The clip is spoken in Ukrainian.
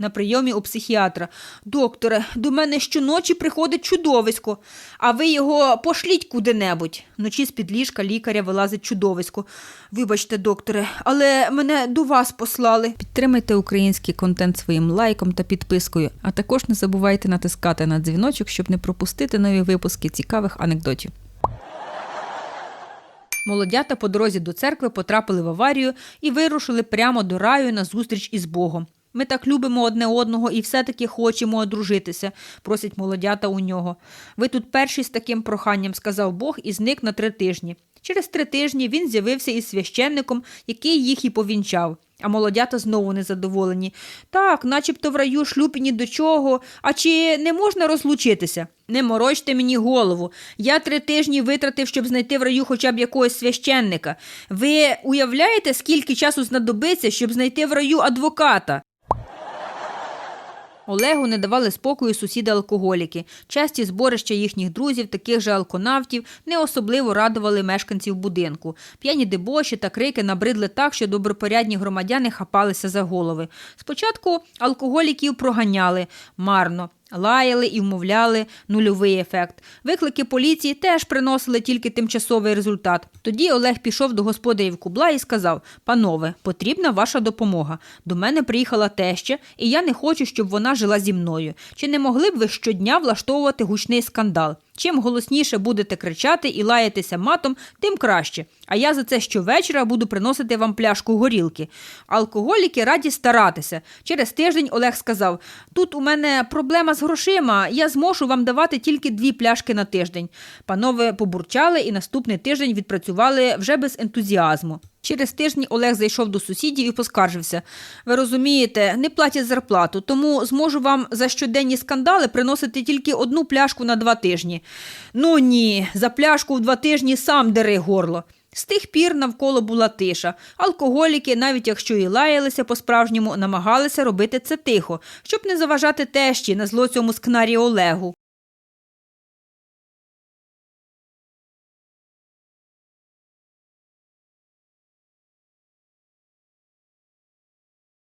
на прийомі у психіатра. Докторе, до мене щоночі приходить чудовисько, а ви його пошліть куди-небудь. Вночі з-під ліжка лікаря вилазить чудовисько. Вибачте, докторе, але мене до вас послали. Підтримайте український контент своїм лайком та підпискою, а також не забувайте натискати на дзвіночок, щоб не пропустити нові випуски цікавих анекдотів. Молодята по дорозі до церкви потрапили в аварію і вирушили прямо до раю на зустріч із Богом. Ми так любимо одне одного і все-таки хочемо одружитися, просять молодята у нього. Ви тут перші з таким проханням, сказав Бог, і зник на три тижні. Через три тижні він з'явився із священником, який їх і повінчав. А молодята знову незадоволені. Так, начебто в раю шлюб ні до чого. А чи не можна розлучитися? Не морочте мені голову. Я три тижні витратив, щоб знайти в раю хоча б якогось священника. Ви уявляєте, скільки часу знадобиться, щоб знайти в раю адвоката? Олегу не давали спокою сусіди-алкоголіки. Часті зборища їхніх друзів, таких же алконавтів, не особливо радували мешканців будинку. П'яні дебоші та крики набридли так, що добропорядні громадяни хапалися за голови. Спочатку алкоголіків проганяли марно. Лаяли і вмовляли нульовий ефект. Виклики поліції теж приносили тільки тимчасовий результат. Тоді Олег пішов до господарів кубла і сказав: Панове, потрібна ваша допомога. До мене приїхала теща, і я не хочу, щоб вона жила зі мною. Чи не могли б ви щодня влаштовувати гучний скандал? Чим голосніше будете кричати і лаятися матом, тим краще. А я за це щовечора буду приносити вам пляшку горілки. Алкоголіки раді старатися. Через тиждень Олег сказав: тут у мене проблема з грошима, я зможу вам давати тільки дві пляшки на тиждень. Панове побурчали і наступний тиждень відпрацювали вже без ентузіазму. Через тиждень Олег зайшов до сусідів і поскаржився. Ви розумієте, не платять зарплату, тому зможу вам за щоденні скандали приносити тільки одну пляшку на два тижні. Ну ні, за пляшку в два тижні сам дери горло. З тих пір навколо була тиша. Алкоголіки, навіть якщо і лаялися по-справжньому, намагалися робити це тихо, щоб не заважати тещі на зло цьому скнарі Олегу.